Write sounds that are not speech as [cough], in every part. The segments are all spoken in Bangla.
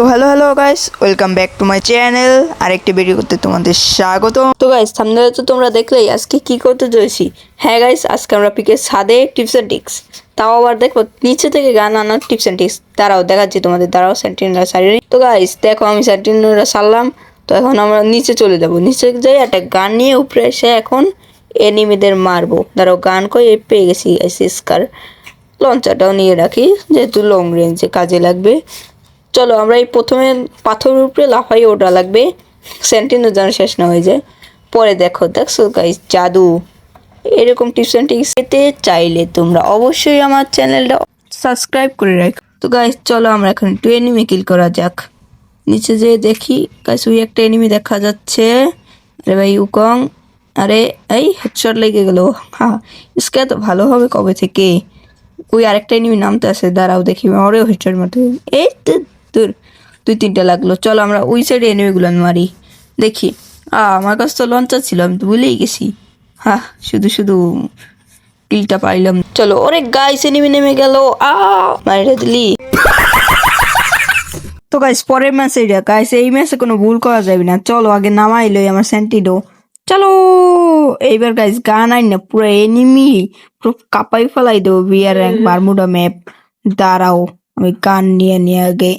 তো hello hello guys welcome back to my channel আরেকটি ভিডিও করতে তোমাদের স্বাগত তো গাইস সামনে তো তোমরা দেখলেই আজকে কি করতে চলেছি। হ্যাঁ গাইস আজকে আমরা পিকে ছাদে টিপস অ্যান্ড টিক্স তাও আবার দেখো, নিচে থেকে গান আনার টিপস অ্যান্ড টিক্স তারাও দেখাচ্ছি তোমাদের দ্বারাও সেন্টিনরা সারিয়ে তো গাইস দেখো আমি সেন্টিনরা সারলাম। তো এখন আমরা নিচে চলে যাব। নিচে যাই, একটা গান নিয়ে উপরে এসে এখন এনিমিদের মারবো। ধরো গান করে পেয়ে গেছি গাইস স্কার লঞ্চারটাও নিয়ে রাখি, যেহেতু লং রেঞ্জে কাজে লাগবে। চলো, আমরা এই প্রথমে পাথরের উপরে লাফাই, ওটা লাগবে। সেন্টিনও যেন শেষ না হয়ে যায়। পরে দেখো, দেখছ গাইস জাদু। এরকম টিপস অ্যান্ড টিক্স পেতে চাইলে তোমরা অবশ্যই আমার চ্যানেলটা সাবস্ক্রাইব করে রাখো। তো গাইস চলো, আমরা এখন একটু এনিমি কিল করা যাক। নিচে যেয়ে দেখি গাইস ওই একটা এনিমি দেখা যাচ্ছে। আরে ভাই, উকং। আরে, এই হেডশট লেগে গেল। হ্যাঁ ইসকে তো ভালো হবে কবে থেকে? ওই আরেকটা এনিমি নামতে আছে, দাঁড়াও দেখি, ওরেও হেডশট মারতে এই তো দূর দুই তিনটা লাগল। চলো আমরা ওই সাইডে এনিমিগুলো মারি। দেখি। আ, আমার কাছে তো লঞ্চার ছিল, আমি তো ভুলেই গেছি। হ্যাঁ শুধু শুধু কিলটা পাইলাম। চলো, ওরে গাইস এনিমি নেমে গেল। আ দিলি। তো গাইস পরের ম্যাচ এটা গাইস এই ম্যাচে কোনো ভুল করা যাবে না। চলো, আগে নামাই লই আমার স্যান্টিডো চলো, এইবার গাইস গান আই না, পুরো এনিমি পুরো কাপাই ফেলাই দেবো বিয়ার এক বারমুডা ম্যাপ দাঁড়াও, আমি গান নিয়ে নিয়ে আগে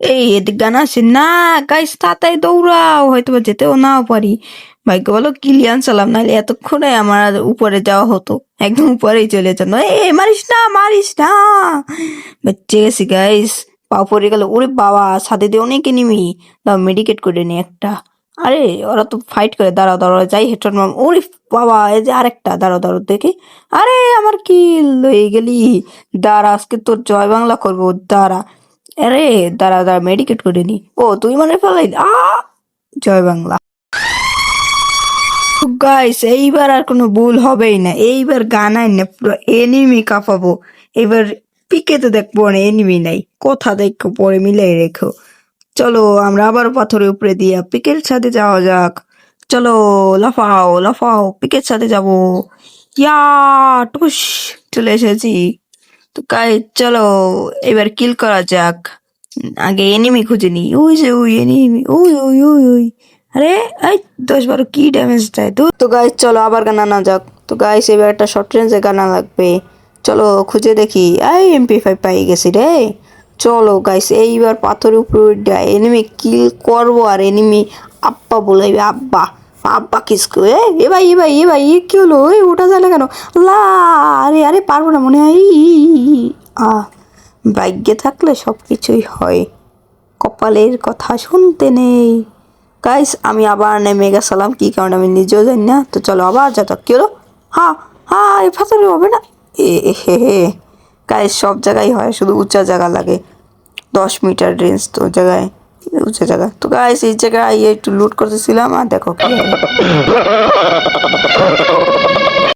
এই এদিক গান আছে না গাইস তাড়াতাড়ি দৌড়াও হয়তো বা যেতেও নাও পারি। ভাগ্য বলো কিলিয়ান চালাম নাহলে এতক্ষণে আমার উপরে যাওয়া হতো। একদম উপরেই চলে যেত। এ মারিস না মারিস না। বেঁচে গেছি গাইস পা পড়ে গেল। ওরে বাবা সাথে দিয়ে অনেকে নিমি দাও মেডিকেট করে নি একটা। আরে, ওরা তো ফাইট করে। দাঁড়াও দাঁড়াও, যাই হেডশট মার। ওরে বাবা, এই যে আরেকটা। দাঁড়াও দাঁড়াও, দেখি। আরে, আমার কি লয়ে গেলি। দাঁড়া, আজকে তোর জয় বাংলা করব। দাঁড়া। আরে দাঁড়া দাঁড়া মেডিকেট করে নি। ও, তুই মানে ফেলাই আ, জয় বাংলা। গাইস এইবার আর কোনো ভুল হবেই না। এইবার গানাই না পুরো এনিমি কাঁপাবো। এবার পিকে তো দেখব না এনিমি নাই। কথা দেখো, পরে মিলাই রেখো। চলো, আমরা আবার পাথরের উপরে দিয়া পিকের সাথে যাওয়া যাক। চলো, লাফাও লাফাও পিকের সাথে যাব। ইয়া টুস চলে এসেছি। তো গাই, চলো, এবার কিল করা যাক। আগে এনিমি খুঁজে নি ওই যে ওই এনিমি ওই ওই ওই ওই। আরে, এই দশ বারো কি ড্যামেজ দেয়? তো তো গাইস চলো আবার গান আনা যাক। তো গাইস এবার একটা শর্ট রেঞ্জে গানা লাগবে। চলো, খুঁজে দেখি। এই এমপি ফাইভ পাই গেছি রে। চলো গাইস এইবার পাথরের উপরে এনিমি কিল করব আর এনিমি আব্বা বলাইবে আব্বা। আব্বা কিসকু এ এ ভাই এ ভাই এ ভাই এ কি হলো? এই ওটা যায় না কেন? লা আরে আরে পারব না মনে হয়। ই। ভাগ্যে থাকলে সব কিছুই হয়। কপালের কথা শুনতে নেই। গাইস আমি আবার নেমে গেছিলাম। কি কারণে আমি নিজেও জানি না। তো চলো আবার যা কি হলো? হ্যাঁ হ্যাঁ এ ফাতরে হবে না? এ এ, হে হে। গাইস সব জায়গায় হয়। শুধু উঁচা জায়গা লাগে। দশ মিটার রেঞ্জ তো জায়গায়। উঁচা জায়গা তো গাইস এই জায়গায় একটু লুট করতেছিলাম আর দেখো কি হলো। [laughs]